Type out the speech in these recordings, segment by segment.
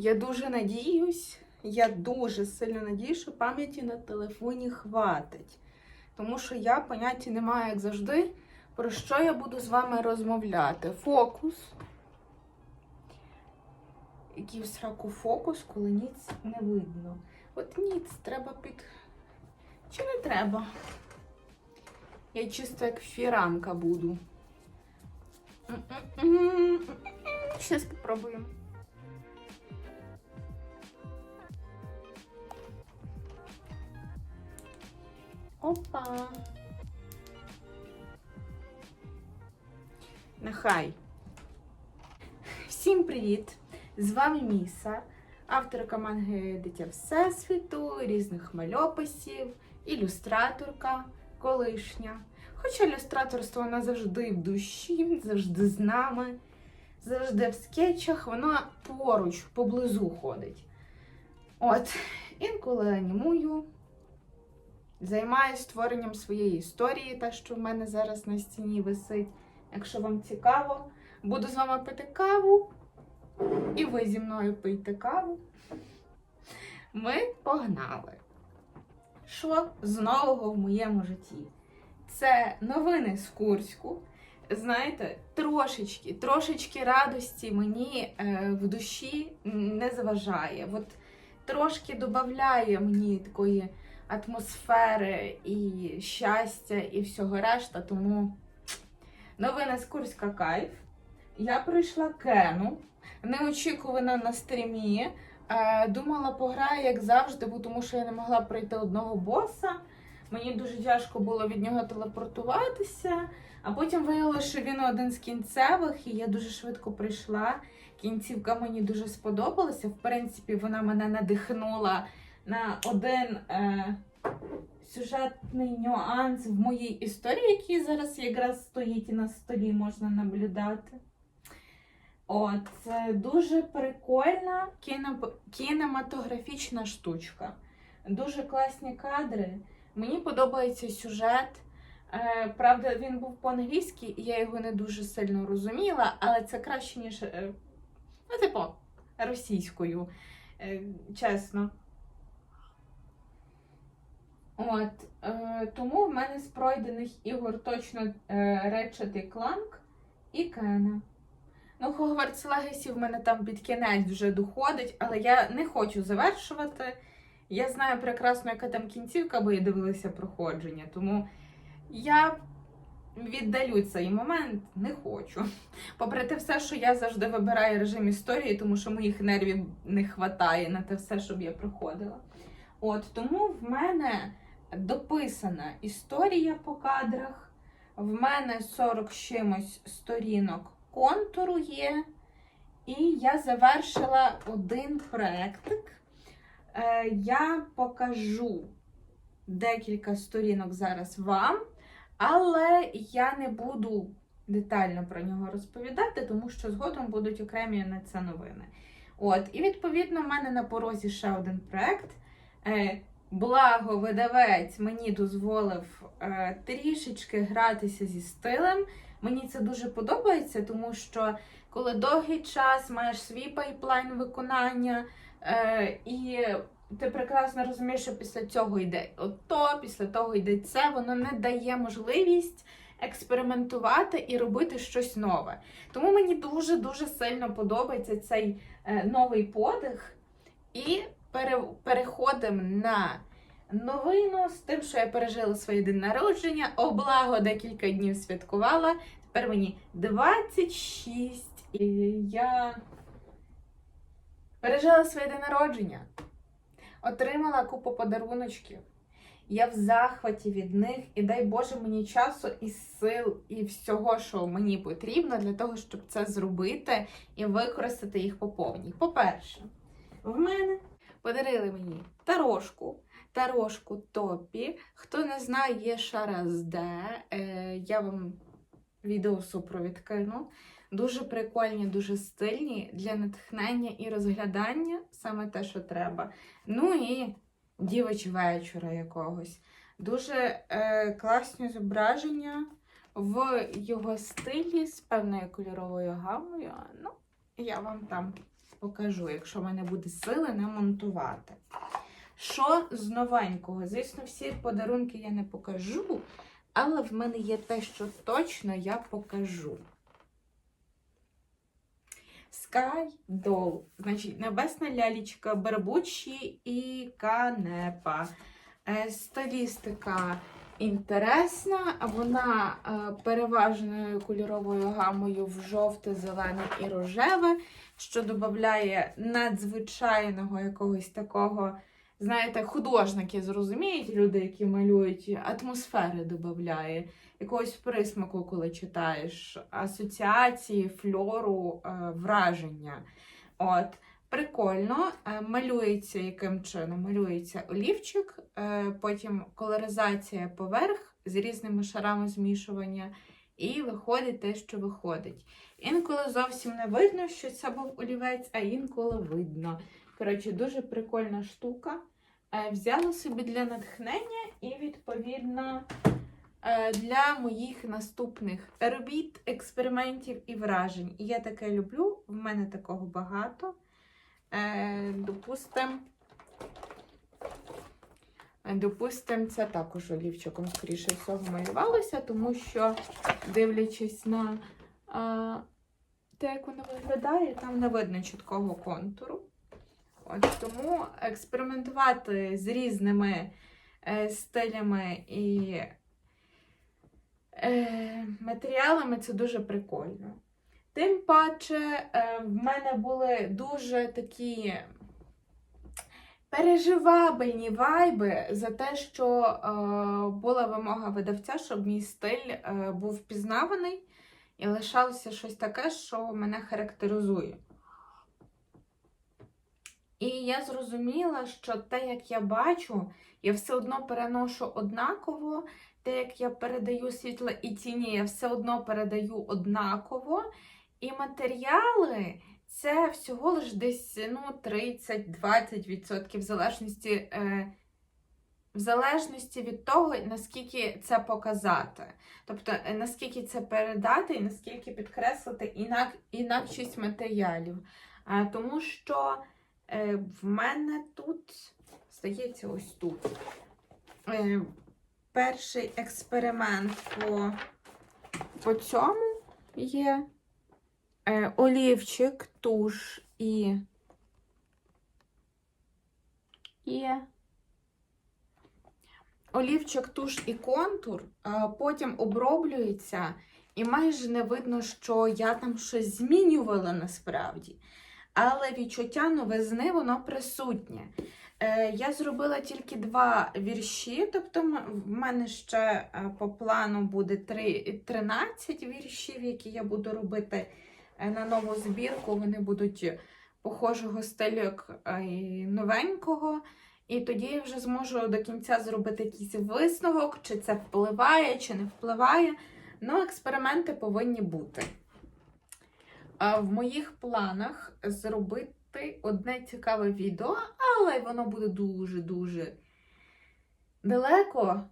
Я дуже надіюсь, я дуже сильно надію, що пам'яті на телефоні хватить. Тому що я поняття не маю, як завжди, про що я буду з вами розмовляти. Фокус. Який в сраку фокус, коли ніц не видно. От ніц треба під. Чи не треба? Я чисто як фіранка буду. Зараз спробуємо. Опа. Нехай. Всім привіт! З вами Міса, авторка манги Дитя Всесвіту, різних мальописів, ілюстраторка колишня. Хоча ілюстраторство воно завжди в душі, завжди з нами, завжди в скетчах, воно поруч, поблизу ходить. От, інколи анімую, займаюся створенням своєї історії, та, що в мене зараз на стіні висить. Якщо вам цікаво, буду з вами пити каву, і ви зі мною пийте каву. Ми погнали. Що з нового в моєму житті? Це новини з Курську. Знаєте, трошечки, трошечки радості мені е, в душі не заважає. От трошки додає мені такої атмосфери і щастя, і всього решта. Тому новини з Курська кайф. Я пройшла кену, неочікувано на стрімі. Е, думала, пограю, як завжди, бо тому що я не могла пройти одного боса. Мені дуже тяжко було від нього телепортуватися, а потім виявилося, що він один з кінцевих, і я дуже швидко прийшла. Кінцівка мені дуже сподобалася. В принципі, вона мене надихнула на один е, сюжетний нюанс в моїй історії, який зараз якраз стоїть і на столі можна наблюдати. От, це дуже прикольна кіно... кінематографічна штучка. Дуже класні кадри. Мені подобається сюжет. Е, правда, він був по-англійськи, і я його не дуже сильно розуміла, але це краще, ніж, е, ну, типу, російською, е, чесно. От, е, тому в мене з пройдених ігор точно е, Ratchet Clank і Кена. Ну, Hogwarts Legacy в мене там під кінець вже доходить, але я не хочу завершувати. Я знаю прекрасно, яка там кінцівка, бо я дивилася проходження, тому я віддалю цей момент, не хочу. Попри те все, що я завжди вибираю режим історії, тому що моїх нервів не вистачає на те все, щоб я проходила. От тому в мене дописана історія по кадрах, в мене 40 чимось сторінок контуру є, і я завершила один проектик. Е, я покажу декілька сторінок зараз вам, але я не буду детально про нього розповідати, тому що згодом будуть окремі на це новини. От, і відповідно, в мене на порозі ще один проект. Благо, видавець мені дозволив е, трішечки гратися зі стилем. Мені це дуже подобається, тому що коли довгий час маєш свій пайплайн виконання, е, і ти прекрасно розумієш, що після цього йде ото, після того йде це, воно не дає можливість експериментувати і робити щось нове. Тому мені дуже-дуже сильно подобається цей е, новий подих. І переходимо на новину з тим, що я пережила своє день народження, облаго декілька днів святкувала. Тепер мені 26. І я пережила своє день народження, отримала купу подаруночків. Я в захваті від них, і дай Боже мені часу і сил, і всього, що мені потрібно для того, щоб це зробити і використати їх по повній. По-перше, в мене подарили мені тарошку. Тарошку топі. Хто не знає, є Шаразде. Е, я вам відео супровід кину. Дуже прикольні, дуже стильні для натхнення і розглядання саме те, що треба. Ну і дівич вечора якогось. Дуже е, класні зображення в його стилі з певною кольоровою гамою. Ну, я вам там покажу, якщо в мене буде сили не монтувати. Що з новенького? Звісно, всі подарунки я не покажу, але в мене є те, що точно я покажу. Sky Doll. Значить, небесна лялічка Барбучі і Канепа. Е, Стилістика інтересна, вона е, переважною кольоровою гамою в жовте, зелене і рожеве, що додає надзвичайного якогось такого, знаєте, художники зрозуміють, люди, які малюють, атмосфери додає, якогось присмаку, коли читаєш, асоціації, фльору, е, враження. От. Прикольно, Е, малюється яким чином? Малюється олівчик, е, потім колоризація поверх з різними шарами змішування, і виходить те, що виходить. Інколи зовсім не видно, що це був олівець, а інколи видно. Коротше, дуже прикольна штука. Е, Взяла собі для натхнення і, відповідно, е, для моїх наступних робіт, експериментів і вражень. І я таке люблю, в мене такого багато. Е, Допустим, допустим, це також олівчиком, скоріше всього, малювалося, тому що, дивлячись на а, те, як воно виглядає, там не видно чіткого контуру. От, тому експериментувати з різними е, стилями і е, матеріалами це дуже прикольно. Тим паче, е, в мене були дуже такі переживабельні вайби за те, що е, була вимога видавця, щоб мій стиль е, був впізнаваний і лишалося щось таке, що мене характеризує. І я зрозуміла, що те, як я бачу, я все одно переношу однаково, те, як я передаю світло і тіні, я все одно передаю однаково. І матеріали це всього лиш десь ну, 30-20% в залежності, е, в залежності від того, наскільки це показати. Тобто, е, наскільки це передати і наскільки підкреслити інак, інакшість матеріалів. А, тому що е, в мене тут, здається, ось тут. Е, перший експеримент по, по цьому є е, олівчик, туш і є олівчик, туш і контур, а потім оброблюється, і майже не видно, що я там щось змінювала насправді. Але відчуття новизни, воно присутнє. Е, Я зробила тільки два вірші, тобто в мене ще е, по плану буде три- 13 віршів, які я буду робити е, на нову збірку. Вони будуть похожого стилю, як е, новенького. І тоді я вже зможу до кінця зробити якийсь висновок, чи це впливає, чи не впливає. Ну, експерименти повинні бути. В моїх планах зробити одне цікаве відео, але воно буде дуже-дуже далеко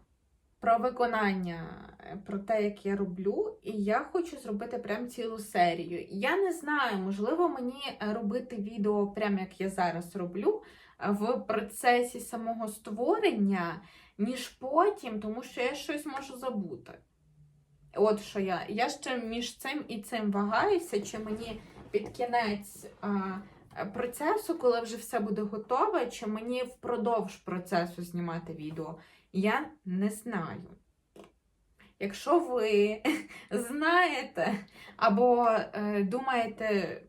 про виконання, е, про те, як я роблю. І я хочу зробити прям цілу серію. Я не знаю, можливо, мені е, робити відео, прям як я зараз роблю, е, в процесі самого створення, ніж потім, тому що я щось можу забути. От що я. Я ще між цим і цим вагаюся, чи мені під кінець процесу, коли вже все буде готове, чи мені впродовж процесу знімати відео. Я не знаю. Якщо ви знаєте або е, думаєте,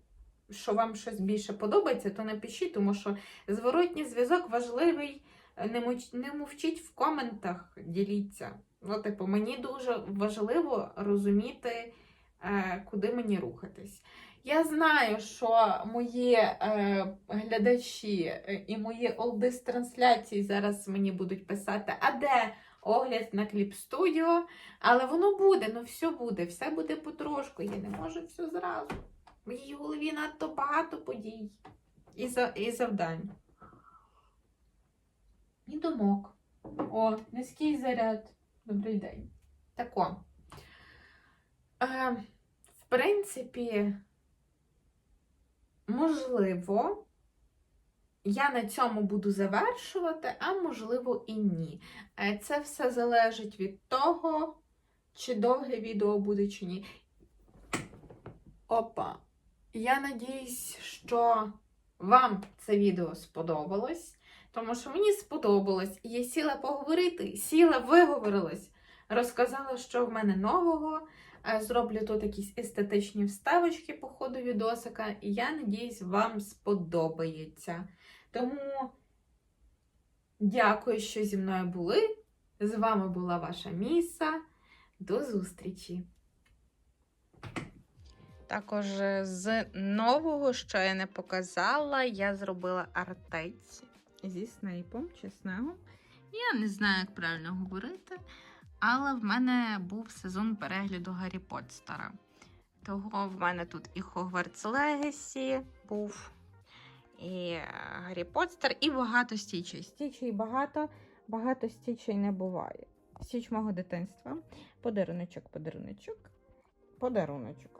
що вам щось більше подобається, то напишіть, тому що зворотній зв'язок важливий. Не, мовчіть в коментах, діліться. Ну, типу, мені дуже важливо розуміти, е, куди мені рухатись. Я знаю, що мої е, глядачі е, і мої олди з трансляції зараз мені будуть писати, а де огляд на кліп студіо? Але воно буде, ну все буде, все буде потрошку. Я не можу все зразу. В моїй голові надто багато подій і, за, і завдань. І думок. О, низький заряд. Добрий день. Тако. Е, в принципі, можливо, я на цьому буду завершувати, а можливо і ні. Е, Це все залежить від того, чи довге відео буде, чи ні. Опа. Я надіюсь, що вам це відео сподобалось, тому що мені сподобалось. І я сіла поговорити, сіла, виговорилась, розказала, що в мене нового. Е, Зроблю тут якісь естетичні вставочки по ходу відосика, і я надіюсь, вам сподобається. Тому дякую, що зі мною були. З вами була ваша Міса. До зустрічі! Також з нового, що я не показала, я зробила артець зі снейпом, чи снегом. Я не знаю, як правильно говорити, але в мене був сезон перегляду Гаррі Поттера. Того в мене тут і Хогвартс Легасі був, і е, Гаррі Поттер, і багато стічей. Стічей багато, багато стічей не буває. Стіч мого дитинства. Подаруночок, подаруночок, подаруночок.